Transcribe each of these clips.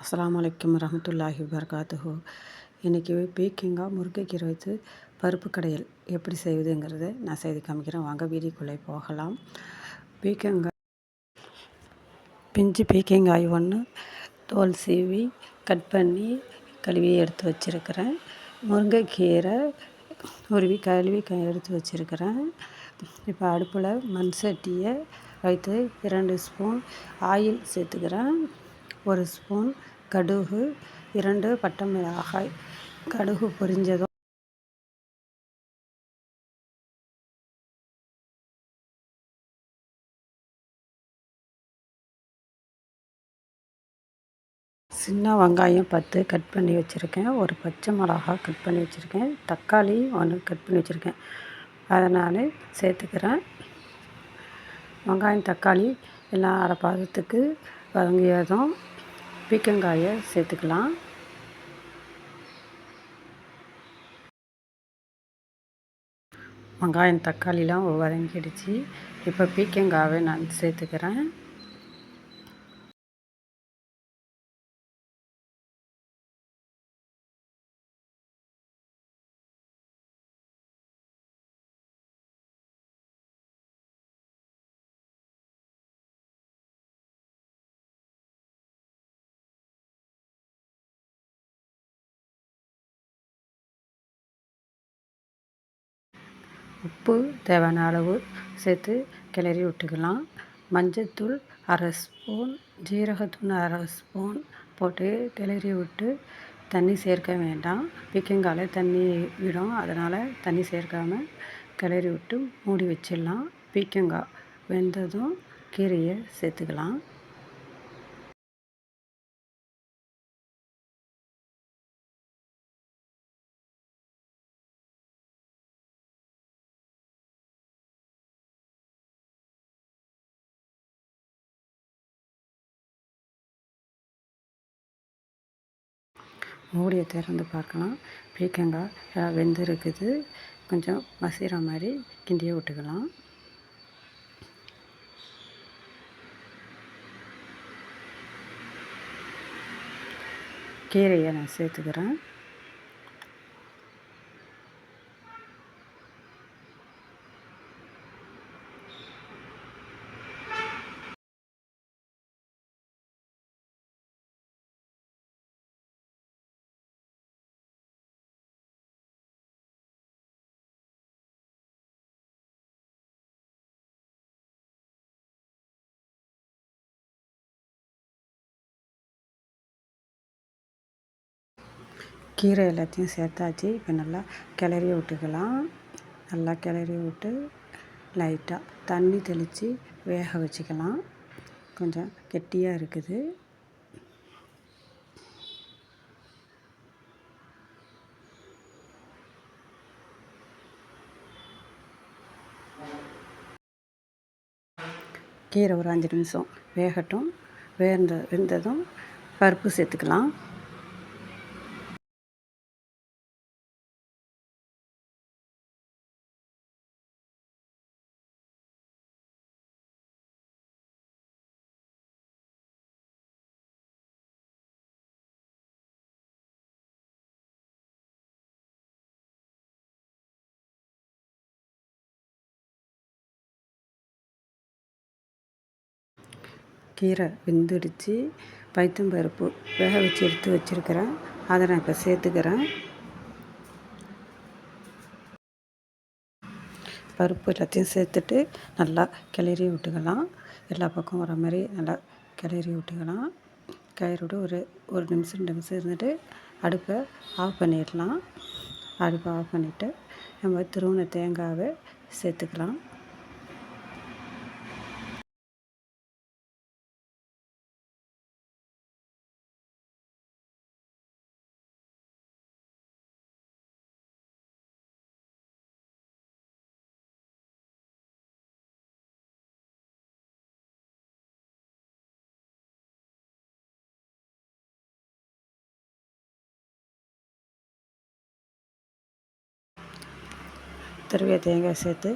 அஸ்லாம் வலைக்கம் வரமத்துல்லாஹி வர்காத்துஹோ இன்றைக்கி பீக்கிங்காக முருங்கைக்கீரை வைத்து பருப்பு கடையல் எப்படி செய்வதுங்கிறத நான் செய்து காமிக்கிறேன். வாங்க வீதிக்குள்ளே போகலாம். பீக்கங்காய் பிஞ்சு பீக்கங்காய் ஒன்று தோல் சீவி கட் பண்ணி கழுவி எடுத்து வச்சுருக்கிறேன். முருங்கைக்கீரை உருவி கழுவி க எடுத்து வச்சுருக்கிறேன். இப்போ அடுப்பில் மண் சட்டியை வைத்து இரண்டு ஸ்பூன் ஆயில் சேர்த்துக்கிறேன். ஒரு ஸ்பூன் கடுகு இரண்டு பட்டை மிளகாய். கடுகு பொரிஞ்சதும் சின்ன வெங்காயம் பத்து கட் பண்ணி வச்சுருக்கேன். ஒரு பச்சை மிளகா கட் பண்ணி வச்சுருக்கேன். தக்காளி ஒன்று கட் பண்ணி வச்சுருக்கேன். அதனால் சேர்த்துக்கிறேன். வெங்காயம் தக்காளி எல்லாம் அரை பாதத்துக்கு வதங்கியதும் பீக்கங்காயை சேர்த்துக்கலாம். வெங்காயம் தக்காளிலாம் வதங்கிடுச்சு. இப்போ பீக்கங்காவை நான் சேர்த்துக்கிறேன். உப்பு தேவையான அளவு சேர்த்து கிளறி விட்டுக்கலாம். மஞ்சத்தூள் அரை ஸ்பூன் ஜீரகத்தூள் அரை ஸ்பூன் போட்டு கிளறி விட்டு தண்ணி சேர்க்க வேண்டாம். பீக்கங்கால தண்ணி விடும். அதனால் தண்ணி சேர்க்காமல் கிளறி விட்டு மூடி வச்சிடலாம். பீக்கங்காய் வெந்ததும் கீரையை சேர்த்துக்கலாம். மூடியை திறந்து பார்க்கலாம். பீக்கங்காய் வெந்திருக்குது. கொஞ்சம் மசிகிற மாதிரி கிண்டியை விட்டுக்கலாம். கீரையை நான் சேர்த்துக்கிறேன். கீரை எல்லாத்தையும் சேர்த்தாச்சு. இப்போ நல்லா கிளறி விட்டுக்கலாம். நல்லா கிளறி விட்டு லைட்டாக தண்ணி தெளித்து வேக வச்சுக்கலாம். கொஞ்சம் கெட்டியாக இருக்குது. கீரை ஒரு அஞ்சு நிமிஷம் வேகட்டும். வேந்த வெந்ததும் பருப்பு சேர்த்துக்கலாம். கீரை வெந்துடுச்சு. பருப்பு வேக வச்சு எடுத்து வச்சுருக்கிறேன். அதை நான் இப்போ சேர்த்துக்கிறேன். பருப்பு எல்லாத்தையும் சேர்த்துட்டு நல்லா கிளறி விட்டுக்கலாம். எல்லா பக்கம் வர மாதிரி நல்லா கிளறி விட்டுக்கலாம். கயிறோடு ஒரு ஒரு நிமிஷம் ரெண்டு நிமிஷம் இருந்துட்டு அடுப்பை ஆஃப் பண்ணிடலாம். அடுப்பை ஆஃப் பண்ணிவிட்டு நம்ம திருவண்ண தேங்காவை சேர்த்துக்கலாம். திருவிய தேங்காய் சேர்த்து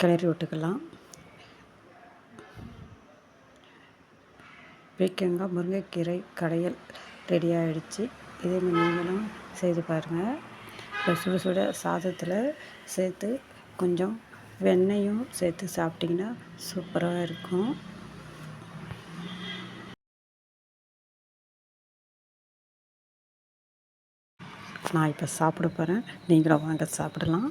கிளறி விட்டுக்கலாம். பீக்கங்காய் முருங்கைக்கீரை கடையில் ரெடி ஆகிடுச்சு இதே நீங்களும் செய்து பாருங்கள் இப்போ சுட சுட சாதத்தில் சேர்த்து கொஞ்சம் வெண்ணெயும் சேர்த்து சாப்பிட்டிங்கன்னா சூப்பராக இருக்கும். நான் இப்போ சாப்பிட போகிறேன் நீங்களும் வாங்க சாப்பிடலாம்.